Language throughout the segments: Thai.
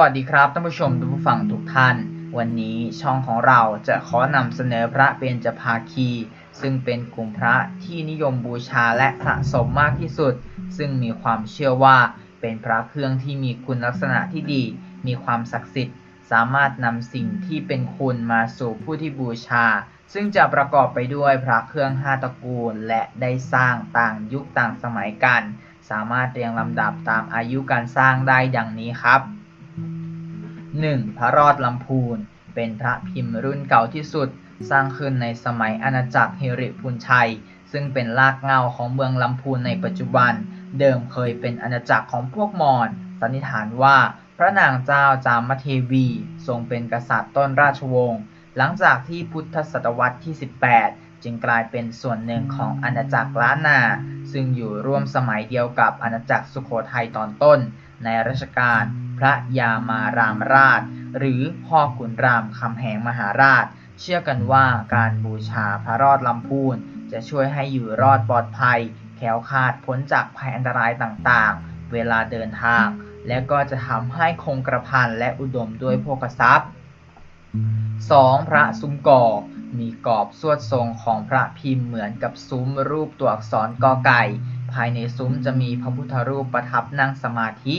วัสดีครับท่านผู้ชมทุกผู้ฟังทุกท่าน วันนี้ช่องของเราจะขอนำเสนอพระเบญจภาคี ซึ่งเป็นกลุ่มพระที่นิยมบูชาและสะสมมากที่สุด ซึ่งมีความเชื่อว่าเป็นพระเครื่องที่มีคุณลักษณะที่ดี มีความศักดิ์สิทธิ์ สามารถนำสิ่งที่เป็นคุณมาสู่ผู้ที่บูชา ซึ่งจะประกอบไปด้วยพระเครื่องห้าตระกูล และได้สร้างต่างยุคต่างสมัยกัน สามารถเรียงลำดับตามอายุการสร้างได้ดังนี้ครับ 1. พระรอดลำพูน เป็นพระพิมพ์รุ่นเก่าที่สุด สร้างขึ้นในสมัยอาณาจักรเฮริพูนชัย ซึ่งเป็นรากเหง้าของเมืองลำพูนในปัจจุบัน เดิมเคยเป็นอาณาจักรของพวกมอญ สันนิษฐานว่าพระนางเจ้าจามเทวี ทรงเป็นกษัตริย์ต้นราชวงศ์ หลังจากที่พุทธศตวรรษที่ 18 จึงกลายเป็นส่วนหนึ่งของอาณาจักรล้านนา ซึ่งอยู่ร่วมสมัยเดียวกับอาณาจักรสุโขทัยตอนต้นในรัชกาล พระยามารามราช หรือพ่อขุนรามคำแหงมหาราช เชื่อกันว่าการบูชาพระรอดลำพูน จะช่วยให้อยู่รอดปลอดภัยแคล้วคาดพ้นจากภัยอันตรายต่างๆ เวลาเดินทาง และก็จะทำให้คงกระพันและอุดมด้วยโภคทรัพย์ 2. พระซุ้มกอมีกรอบสวดทรงของพระพิมพ์เหมือนกับซุ้มรูปตัวอักษรกอไก่ ภายในซุ้มจะมีพระพุทธรูปประทับนั่งสมาธิ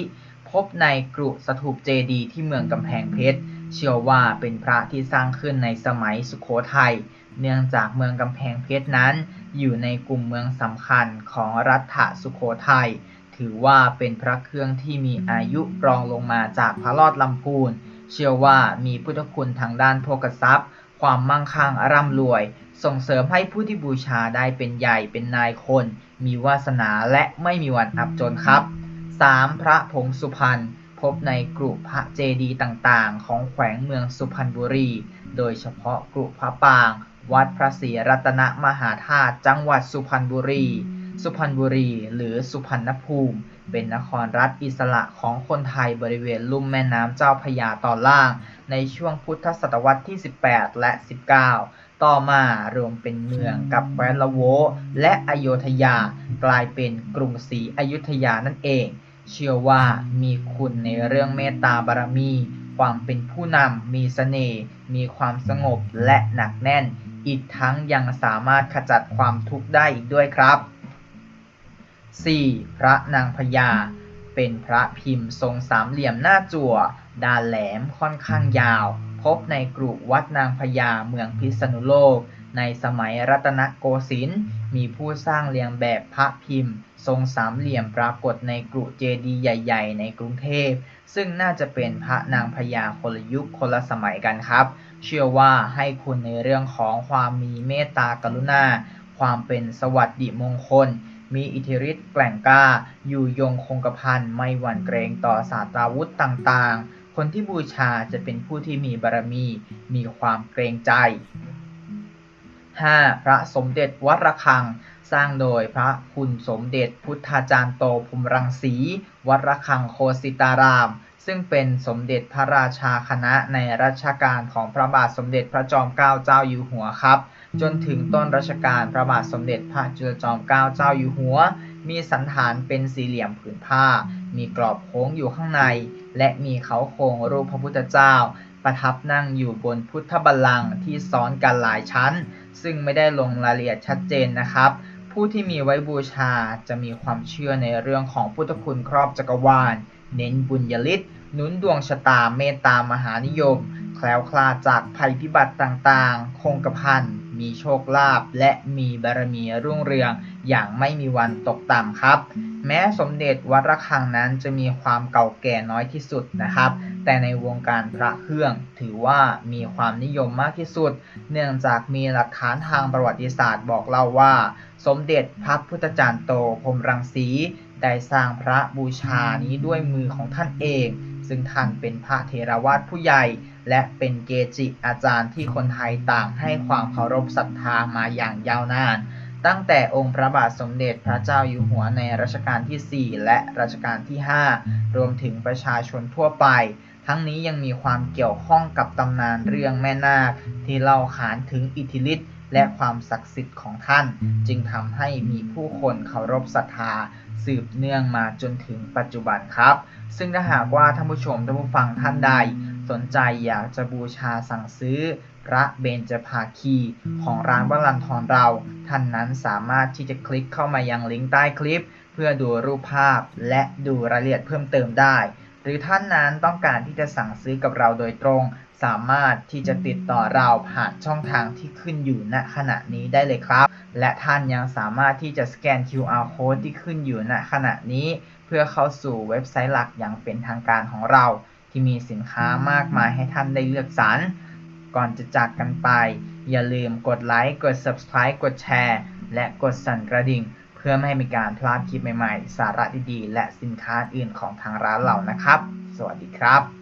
พบในกรุสถูปเจดีที่เมืองกำแพงเพชร เชื่อว่าเป็นพระที่สร้างขึ้นในสมัยสุขโขทัย เนื่องจากเมืองกำแพงเพชรนั้น อยู่ในกลุ่มเมืองสำคัญของรัฐสุโขทัย ถือว่าเป็นพระเครื่องที่มีอายุรองลงมาจากพระลอดลำพูน เชื่อว่ามีพุทธคุณทางด้านโภคทรัพย์ ความมั่งคั่งร่ำรวย ส่งเสริมให้ผู้ที่บูชาได้เป็นใหญ่เป็นนายคน มีวาสนาและไม่มีวันอับจนครับ 3. พระผงสุพรรณพบในกรุพระเจดีย์ต่างๆ ของแขวงเมืองสุพรรณบุรี โดยเฉพาะกรุพระปาง วัดพระศรีรัตนมหาธาตุจังหวัดสุพรรณบุรี สุพรรณบุรี หรือสุพรรณภูมิ เป็นนครรัฐอิสระของคนไทยบริเวณลุ่มแม่น้ำเจ้าพยาตอนล่าง ในช่วงพุทธศตวรรษที่ 18 และ 19 ต่อมารวมเป็นเมืองกับแคว้นละโวและอโยธยา กลายเป็นกรุงศรีอยุธยานั่นเอง เชื่อว่ามีคุณในเรื่องเมตตาบารมี ความเป็นผู้นำ มีเสน่ห์ มีความสงบและหนักแน่น อีกทั้งยังสามารถขจัดความทุกข์ได้อีกด้วยครับ 4. พระนางพญา เป็นพระพิมพ์ทรงสามเหลี่ยมหน้าจั่ว ด้านแหลมค่อนข้างยาว พบในกรุวัดนางพญาเมืองพิษณุโลก ในสมัยรัตนโกสินทร์มีผู้สร้างเรียงแบบพระพิมพ์ ทรงสามเหลี่ยมปรากฏในกรุเจดีย์ใหญ่ ๆ ในกรุงเทพ ซึ่งน่าจะเป็นพระนางพญาคนละยุคคนละสมัยกันครับ เชื่อว่าให้คุณในเรื่องของความมีเมตตากรุณา ความเป็นสวัสดิมงคล มีอิทธิฤทธิ์แกร่งกล้า อยู่ยงคงกระพันไม่หวั่นเกรงต่อศาสตราวุธต่างๆ คนที่บูชาจะเป็นผู้ที่มีบารมี มีความเกรงใจ 5. พระสมเด็จวัดระฆัง สร้างโดยพระคุณสมเด็จพุทธาจารย์โตภูมิรังสี วัดระฆังโคสิตาราม ซึ่งเป็นสมเด็จพระราชาคณะในรัชกาลของพระบาทสมเด็จพระจอมเกล้าเจ้าอยู่หัวครับ จนถึงต้นรัชกาลพระบาทสมเด็จพระจุลจอมเกล้าเจ้าอยู่หัว มีสันฐานเป็นสี่เหลี่ยมผืนผ้า มีกรอบโค้งอยู่ข้างใน และมีเขาโครงรูปพระพุทธเจ้า ประทับนั่งอยู่บนพุทธบัลลังก์ที่ซ้อนกันหลายชั้น ซึ่งไม่ได้ลงรายละเอียดชัดเจนนะครับ ผู้ที่มีไว้บูชาจะมีความเชื่อในเรื่องของพุทธคุณครอบจักรวาล เน้นบุญญาฤทธิ์หนุนดวงชะตาเมตตามหานิยม แคล้วคลาดจากภัยพิบัติต่างๆ คงกระพันมีโชคลาภและมีบารมีรุ่งเรืองอย่างไม่มีวันตกต่ำครับ แม้สมเด็จวัดระฆังนั้นจะมีความเก่าแก่น้อยที่สุดนะครับ แต่ในวงการพระเครื่อง ถือว่ามีความนิยมมากที่สุด เนื่องจากมีหลักฐานทางประวัติศาสตร์บอกเล่าว่า สมเด็จพระพุทธจารย์โตพรมรังสีได้สร้างพระบูชานี้ด้วยมือของท่านเอง ซึ่งท่านเป็นพระเทรวาสผู้ใหญ่ และเป็นเกจิอาจารย์ที่คนไทยต่างให้ความเคารพศรัทธามาอย่างยาวนาน ตั้งแต่องค์พระบาทสมเด็จพระเจ้าอยู่หัวในรัชกาลที่ 4 และรัชกาลที่ 5 รวมถึงประชาชนทั่วไป ทั้งนี้ยังมีความเกี่ยวข้องกับตำนานเรื่องแม่นาคที่เล่าขานถึงอิทธิฤทธิ์และความศักดิ์สิทธิ์ของท่าน จึงทำให้มีผู้คนเคารพศรัทธา สืบเนื่องมาจนถึงปัจจุบันครับ ซึ่งถ้าหากว่าท่านผู้ชมท่านผู้ฟังท่านใด สนใจอยากจะบูชาสั่งซื้อพระเบญจภาคี ของร้านวลันทรเรา ท่านนั้นสามารถที่จะคลิกเข้ามายังลิงก์ใต้คลิป เพื่อดูรูปภาพและดูรายละเอียดเพิ่มเติมได้ รือท่านนั้นต้องการที่จะสั่งซื้อกับเราโดยตรง สามารถที่จะติดต่อเราผ่านช่องทางที่ขึ้นอยู่ณขณะนี้ได้เลยครับ และท่านยังสามารถที่จะสแกน QR code ที่ขึ้นอยู่ณขณะนี้ เพื่อเข้าสู่เว็บไซต์หลักอย่างเป็นทางการของเรา ที่มีสินค้ามากมายให้ท่านได้เลือกสรรก่อนจะจากกันไป อย่าลืมกดไลค์กด Subscribe กดแชร์และกดสั่นกระดิ่ง เพื่อไม่ให้มีการพลาดคลิปใหม่ๆ สาระดีๆ และสินค้าอื่นของทางร้านเรานะครับ สวัสดีครับ